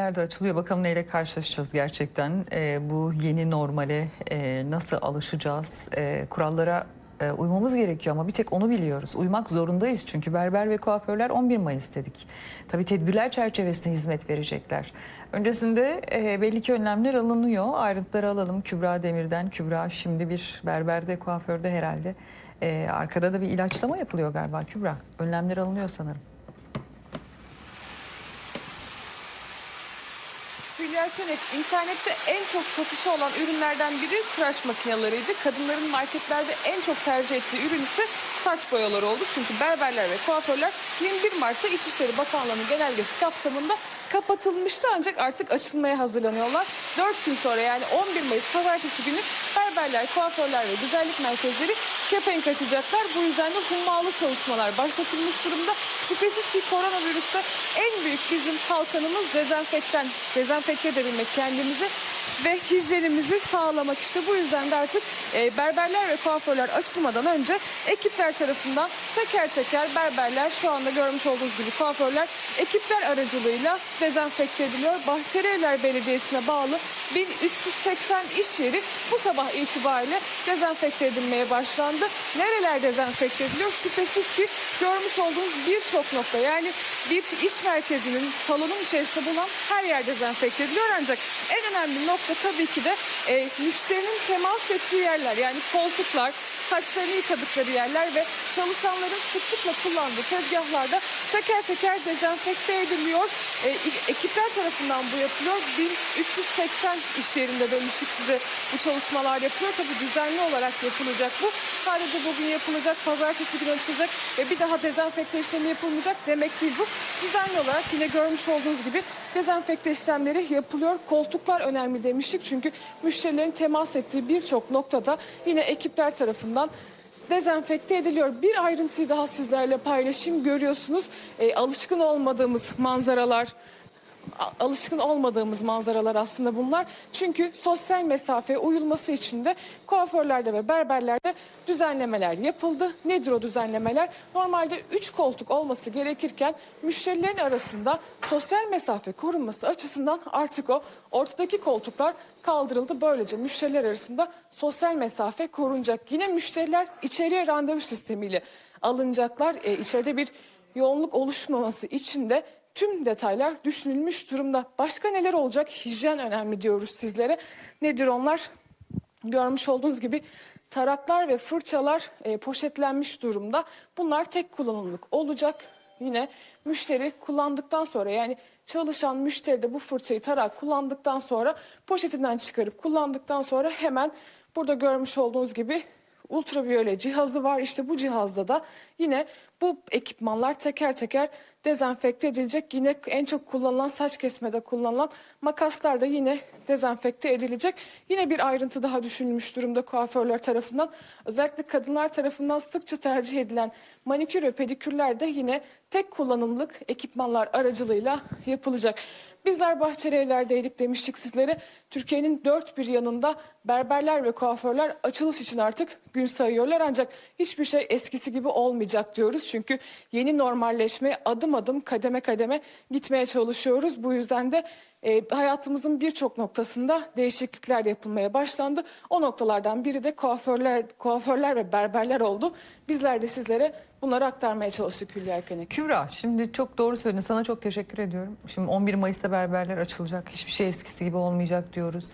berberler de açılıyor. Bakalım neyle karşılaşacağız gerçekten. Ee, bu yeni normale e, nasıl alışacağız? Ee, kurallara e, uymamız gerekiyor ama bir tek onu biliyoruz. Uymak zorundayız çünkü berber ve kuaförler 11 Mayıs dedik. Tabii tedbirler çerçevesinde hizmet verecekler. Öncesinde e, belli ki önlemler alınıyor. Ayrıntıları alalım Kübra Demir'den. Kübra şimdi bir berberde, kuaförde herhalde. Ee, arkada da bir ilaçlama yapılıyor galiba Kübra. Önlemler alınıyor sanırım. Hülya Könek, internette en çok satışı olan ürünlerden biri tıraş makineleriydi. Kadınların marketlerde en çok tercih ettiği ürün ise saç boyaları oldu. Çünkü berberler ve kuaförler 21 Mart'ta İçişleri Bakanlığı'nın genelgesi kapsamında kapatılmıştı ancak artık açılmaya hazırlanıyorlar. 4 gün sonra yani 11 Mayıs pazartesi günü berberler, kuaförler ve güzellik merkezleri kepenk açacaklar. Bu yüzden de hummalı çalışmalar başlatılmış durumda. Şüphesiz ki koronavirüste en büyük bizim kalkanımız dezenfektan. Dezenfekte edebilmek kendimizi ve hijyenimizi sağlamak işte bu yüzden de artık e, berberler ve kuaförler açılmadan önce ekipler tarafından teker teker berberler şu anda görmüş olduğunuz gibi kuaförler ekipler aracılığıyla dezenfekte ediliyor. Bahçelievler Belediyesi'ne bağlı 1380 iş yeri bu sabah itibariyle dezenfekte edilmeye başlandı. Nereler dezenfekte ediliyor? Şüphesiz ki görmüş olduğunuz birçok nokta yani bir iş merkezinin salonun içerisinde bulunan her yer dezenfekte ediliyor ancak en önemli nokta tabii ki de e, müşterinin temas ettiği yerler yani koltuklar, saçlarını yıkadıkları yerler ve çalışanların sıklıkla kullandığı tezgahlarda teker teker dezenfekte ediliyor. E, ekipler tarafından bu yapılıyor. 1380 iş yerinde demiştik size bu çalışmalar yapılıyor. Tabii düzenli olarak yapılacak bu. Sadece bugün yapılacak, pazartesi günü açılacak ve bir daha dezenfekte işlemi yapılmayacak demek değil bu. Düzenli olarak yine görmüş olduğunuz gibi dezenfekte işlemleri yapılıyor. Koltuklar önemli demiştik çünkü müşterilerin temas ettiği birçok noktada yine ekipler tarafından dezenfekte ediliyor. Bir ayrıntıyı daha sizlerle paylaşayım. Görüyorsunuz e, alışkın olmadığımız manzaralar, alışkın olmadığımız manzaralar aslında bunlar. Çünkü sosyal mesafe uyulması için de kuaförlerde ve berberlerde düzenlemeler yapıldı. Nedir o düzenlemeler? Normalde 3 koltuk olması gerekirken müşterilerin arasında sosyal mesafe korunması açısından artık o ortadaki koltuklar kaldırıldı. Böylece müşteriler arasında sosyal mesafe korunacak. Yine müşteriler içeriye randevu sistemiyle alınacaklar. E, içeride bir yoğunluk oluşmaması için de tüm detaylar düşünülmüş durumda. Başka neler olacak? Hijyen önemli diyoruz sizlere. Nedir onlar? Görmüş olduğunuz gibi taraklar ve fırçalar e, poşetlenmiş durumda. Bunlar tek kullanımlık olacak. Yine müşteri kullandıktan sonra yani çalışan müşteri de bu fırçayı tarak kullandıktan sonra poşetinden çıkarıp kullandıktan sonra hemen burada görmüş olduğunuz gibi ultraviyole cihazı var. İşte bu cihazda da yine bu ekipmanlar teker teker dezenfekte edilecek. Yine en çok kullanılan saç kesmede kullanılan makaslar da yine dezenfekte edilecek. Yine bir ayrıntı daha düşünülmüş durumda kuaförler tarafından. Özellikle kadınlar tarafından sıkça tercih edilen manikür ve pedikürler de yine tek kullanımlık ekipmanlar aracılığıyla yapılacak. Bizler Bahçeli Evler'deydik demiştik sizlere. Türkiye'nin dört bir yanında berberler ve kuaförler açılış için artık gün sayıyorlar. Ancak hiçbir şey eskisi gibi olmayacak diyoruz. Çünkü yeni normalleşme adım adım kademe kademe gitmeye çalışıyoruz. Bu yüzden de e, hayatımızın birçok noktasında değişiklikler yapılmaya başlandı. O noktalardan biri de kuaförler, kuaförler ve berberler oldu. Bizler de sizlere bunları aktarmaya çalıştık Hülya Erkenek. Kübra şimdi çok doğru söyledin. Sana çok teşekkür ediyorum. Şimdi 11 Mayıs'ta berberler açılacak. Hiçbir şey eskisi gibi olmayacak diyoruz.